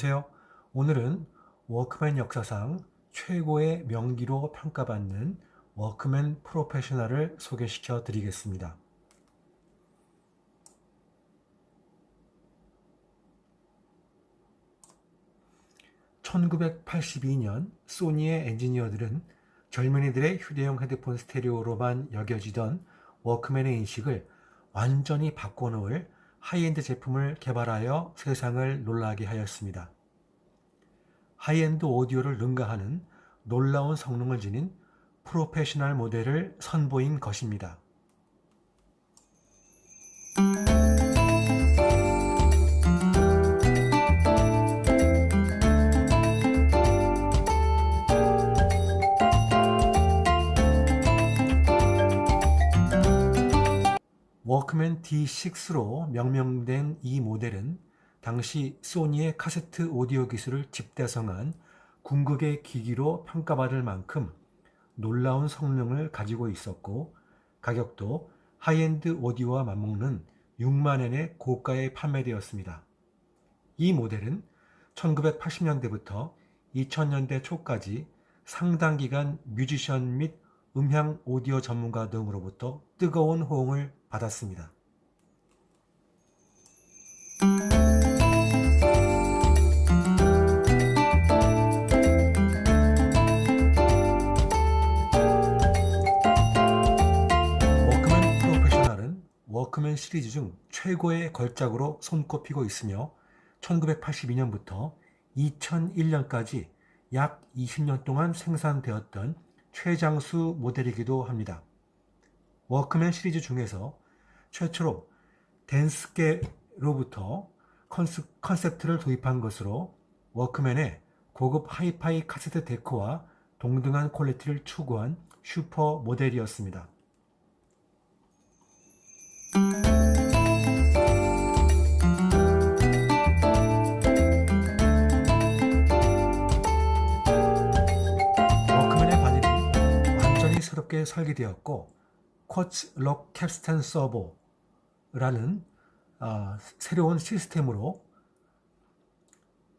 안녕하세요. 오늘은 워크맨 역사상 최고의 명기로 평가받는 워크맨 프로페셔널을 소개시켜 드리겠습니다. (1982년) 소니의 엔지니어들은 젊은이들의 휴대용 헤드폰 스테레오로만 여겨지던 워크맨의 인식을 완전히 바꿔놓을 하이엔드 제품을 개발하여 세상을 놀라게 하였습니다. 하이엔드 오디오를 능가하는 놀라운 성능을 지닌 프로페셔널 모델을 선보인 것입니다. 워크맨 D6로 명명된 이 모델은 당시 소니의 카세트 오디오 기술을 집대성한 궁극의 기기로 평가받을 만큼 놀라운 성능을 가지고 있었고 가격도 하이엔드 오디오와 맞먹는 6만엔의 고가에 판매되었습니다. 이 모델은 1980년대부터 2000년대 초까지 상당 기간 뮤지션 및 음향 오디오 전문가 등으로부터 뜨거운 호응을 받았습니다. 워크맨 프로페셔널은 워크맨 시리즈 중 최고의 걸작으로 손꼽히고 있으며 1982년부터 2001년까지 약 20년 동안 생산되었던 최장수 모델이기도 합니다. 워크맨 시리즈 중에서 최초로 댄스계로부터 컨셉트를 도입한 것으로 워크맨의 고급 하이파이 카세트 데크와 동등한 퀄리티를 추구한 슈퍼 모델이었습니다. 워크맨의 바디는 완전히 새롭게 설계되었고 쿼츠 럭 캡스탄 서버 라는 아, 새로운 시스템으로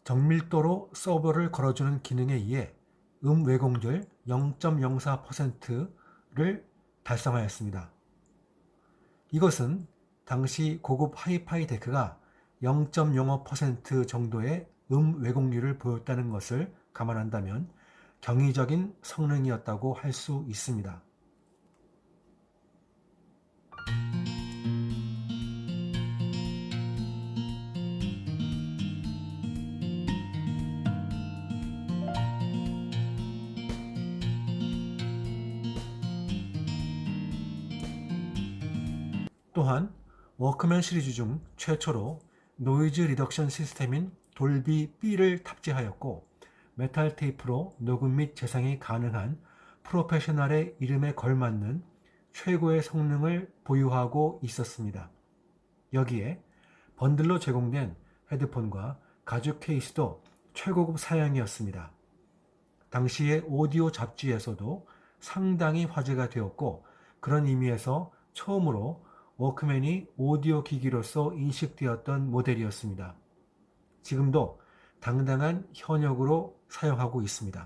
정밀도로 서버를 걸어주는 기능에 의해 음 왜곡률 0.04%를 달성하였습니다. 이것은 당시 고급 하이파이 데크가 0.05% 정도의 음 왜곡률을 보였다는 것을 감안한다면 경이적인 성능이었다고 할 수 있습니다. 또한 워크맨 시리즈 중 최초로 노이즈 리덕션 시스템인 돌비 B를 탑재하였고 메탈 테이프로 녹음 및 재생이 가능한 프로페셔널의 이름에 걸맞는 최고의 성능을 보유하고 있었습니다. 여기에 번들로 제공된 헤드폰과 가죽 케이스도 최고급 사양이었습니다. 당시의 오디오 잡지에서도 상당히 화제가 되었고 그런 의미에서 처음으로 워크맨이 오디오 기기로서 인식되었던 모델이었습니다. 지금도 당당한 현역으로 사용하고 있습니다.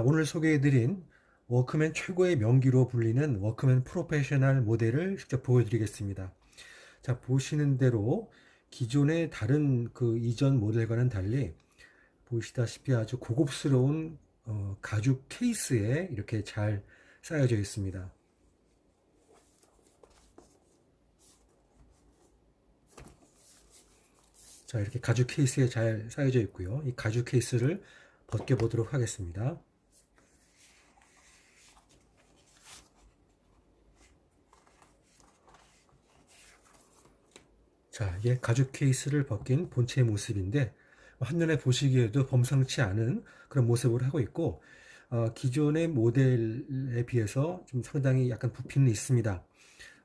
오늘 소개해드린 워크맨 최고의 명기로 불리는 워크맨 프로페셔널 모델을 직접 보여드리겠습니다. 자, 보시는 대로 기존의 다른 그 이전 모델과는 달리 보시다시피 아주 고급스러운 어, 가죽 케이스에 이렇게 잘 쌓여져 있습니다. 자, 이렇게 가죽 케이스에 잘 쌓여져 있고요. 이 가죽 케이스를 벗겨 보도록 하겠습니다. 자, 이게 가죽 케이스를 벗긴 본체의 모습인데 한눈에 보시기에도 범상치 않은 그런 모습을 하고 있고 어, 기존의 모델에 비해서 좀 상당히 약간 부피는 있습니다.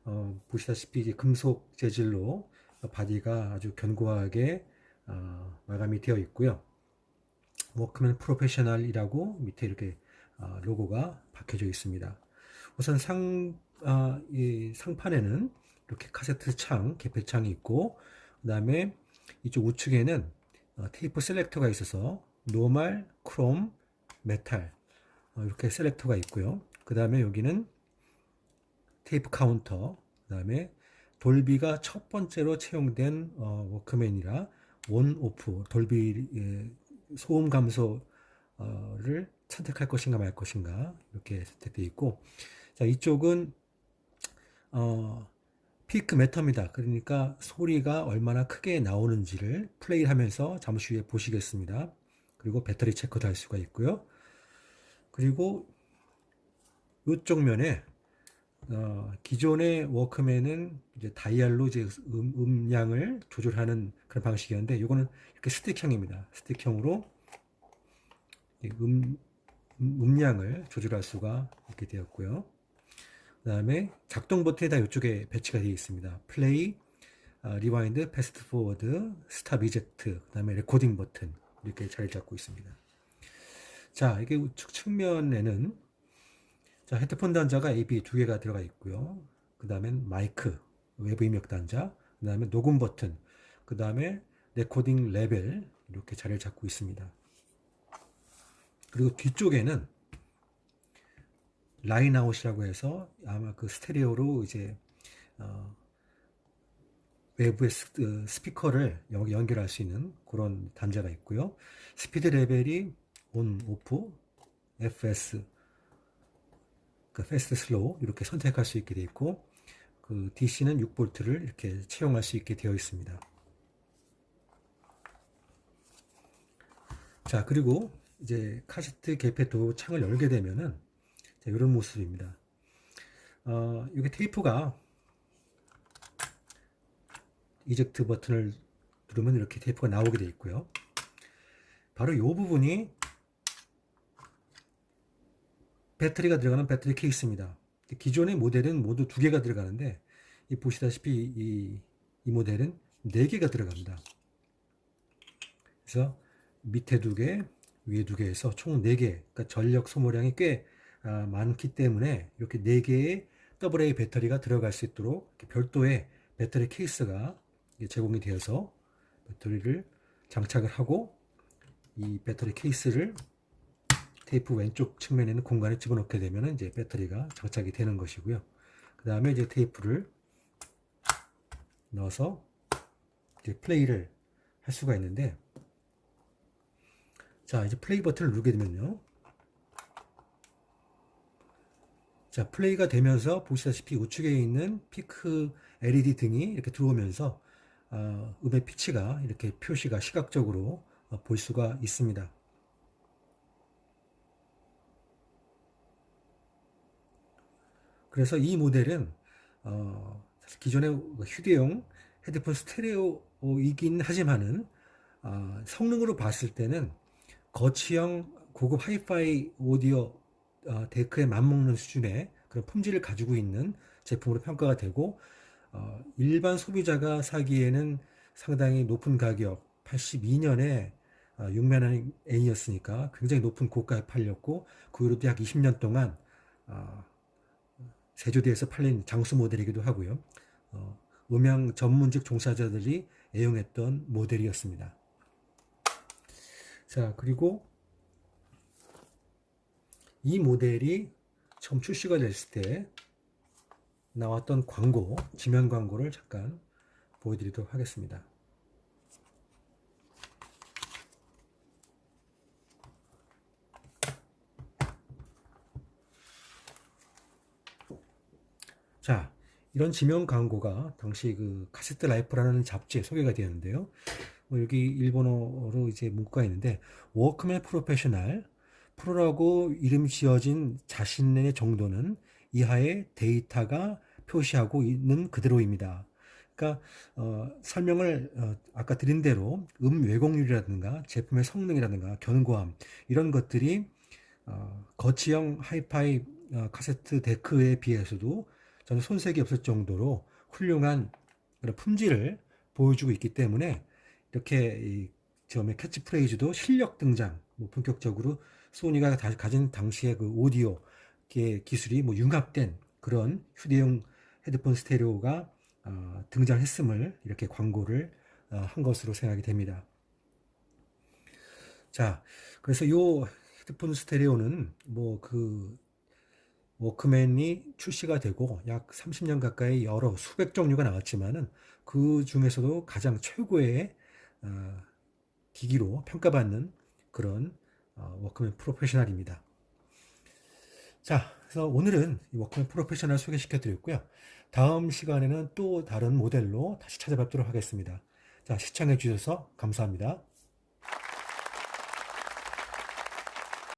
어, 보시다시피 이제 금속 재질로 바디가 아주 견고하게 어, 마감이 되어 있고요. 워크맨 프로페셔널이라고 밑에 이렇게 어, 로고가 박혀져 있습니다. 우선 상, 아, 이 상판에는 이렇게 카세트 창, 개폐 창이 있고, 그 다음에 이쪽 우측에는 어, 테이프 셀렉터가 있어서 노말, 크롬, 메탈 어, 이렇게 셀렉터가 있고요. 그 다음에 여기는 테이프 카운터, 그 다음에 돌비가 첫 번째로 채용된 어, 워크맨이라 온 오프 돌비 예, 소음 감소를 선택할 것인가 말 것인가 이렇게 선택되어 있고 자 이쪽은 어, 피크 메터입니다. 그러니까 소리가 얼마나 크게 나오는지를 플레이 하면서 잠시 후에 보시겠습니다. 그리고 배터리 체크도 할 수가 있고요. 그리고 이쪽 면에 어, 기존의 워크맨은 이제 다이얼로 이제 음, 음량을 조절하는 그런 방식이었는데 이거는 이렇게 스틱형입니다. 스틱형으로 음, 음량을 조절할 수가 있게 되었고요. 그 다음에 작동 버튼이 다 이쪽에 배치가 되어 있습니다. 플레이, 리와인드, 패스트 포워드, 스탑 이젝트, 그 다음에 레코딩 버튼 이렇게 자리 잡고 있습니다. 자, 이게 우측 측면에는 자, 헤드폰 단자가 AB 두 개가 들어가 있고요. 그 다음엔 마이크, 외부 입력 단자, 그 다음에 녹음 버튼, 그 다음에 레코딩 레벨 이렇게 자리를 잡고 있습니다. 그리고 뒤쪽에는 라인아웃이라고 해서 아마 그 스테레오로 이제 어, 외부의 스, 어, 스피커를 연결할 수 있는 그런 단자가 있고요. 스피드 레벨이 온, 오프, FS, 그 패스트 슬로우 이렇게 선택할 수 있게 되어 있고 그 DC는 6볼트를 이렇게 채용할 수 있게 되어 있습니다. 자 그리고 이제 카세트 개폐 도 창을 열게 되면은 자, 이런 모습입니다. 어, 이게 테이프가 이젝트 버튼을 누르면 이렇게 테이프가 나오게 되어 있고요. 바로 이 부분이 배터리가 들어가는 배터리 케이스입니다. 기존의 모델은 모두 두 개가 들어가는데 이 보시다시피 이, 이 모델은 네 개가 들어갑니다. 그래서 밑에 두 개, 위에 두 개에서 총 네 개, 그러니까 전력 소모량이 꽤 아, 많기 때문에 이렇게 네 개의 AA 배터리가 들어갈 수 있도록 별도의 배터리 케이스가 제공이 되어서 배터리를 장착을 하고 이 배터리 케이스를 테이프 왼쪽 측면에 있는 공간에 집어넣게 되면 이제 배터리가 장착이 되는 것이고요. 그 다음에 이제 테이프를 넣어서 이제 플레이를 할 수가 있는데 자 이제 플레이 버튼을 누르게 되면요. 자 플레이가 되면서 보시다시피 우측에 있는 피크 LED 등이 이렇게 들어오면서 어, 음의 피치가 이렇게 표시가 시각적으로 어, 볼 수가 있습니다. 그래서 이 모델은 어, 기존의 휴대용 헤드폰 스테레오이긴 하지만은 어, 성능으로 봤을 때는 거치형 고급 하이파이 오디오 어, 데크에 맞먹는 수준의 그런 품질을 가지고 있는 제품으로 평가가 되고 어, 일반 소비자가 사기에는 상당히 높은 가격 82년에 어, 6만 원이었으니까 굉장히 높은 고가에 팔렸고 그 후로도 약 20년 동안 어, 세조대에서 팔린 장수 모델이기도 하고요. 어, 음향 전문직 종사자들이 애용했던 모델이었습니다. 자, 그리고 이 모델이 처음 출시가 됐을 때 나왔던 광고, 지면 광고를 잠깐 보여드리도록 하겠습니다. 자, 이런 지명 광고가 당시 그 카세트 라이프라는 잡지에 소개가 되었는데요. 뭐 여기 일본어로 이제 문구가 있는데 워크맨 프로페셔널 프로라고 이름 지어진 자신의 정도는 이하의 데이터가 표시하고 있는 그대로입니다. 그러니까 어, 설명을 어, 아까 드린 대로 음 왜곡률이라든가 제품의 성능이라든가 견고함 이런 것들이 어, 거치형 하이파이 어, 카세트 데크에 비해서도 저는 손색이 없을 정도로 훌륭한 그런 품질을 보여주고 있기 때문에 이렇게 이 처음에 캐치프레이즈도 실력 등장, 뭐 본격적으로 소니가 다 가진 당시의 그 오디오 의 기술이 뭐 융합된 그런 휴대용 헤드폰 스테레오가 어, 등장했음을 이렇게 광고를 어, 한 것으로 생각이 됩니다. 자, 그래서 요 헤드폰 스테레오는 뭐그 워크맨이 출시가 되고 약 30년 가까이 여러 수백 종류가 나왔지만은 그 중에서도 가장 최고의 어, 기기로 평가받는 그런 어, 워크맨 프로페셔널입니다. 자, 그래서 오늘은 이 워크맨 프로페셔널 소개시켜 드렸고요. 다음 시간에는 또 다른 모델로 다시 찾아뵙도록 하겠습니다. 자, 시청해 주셔서 감사합니다.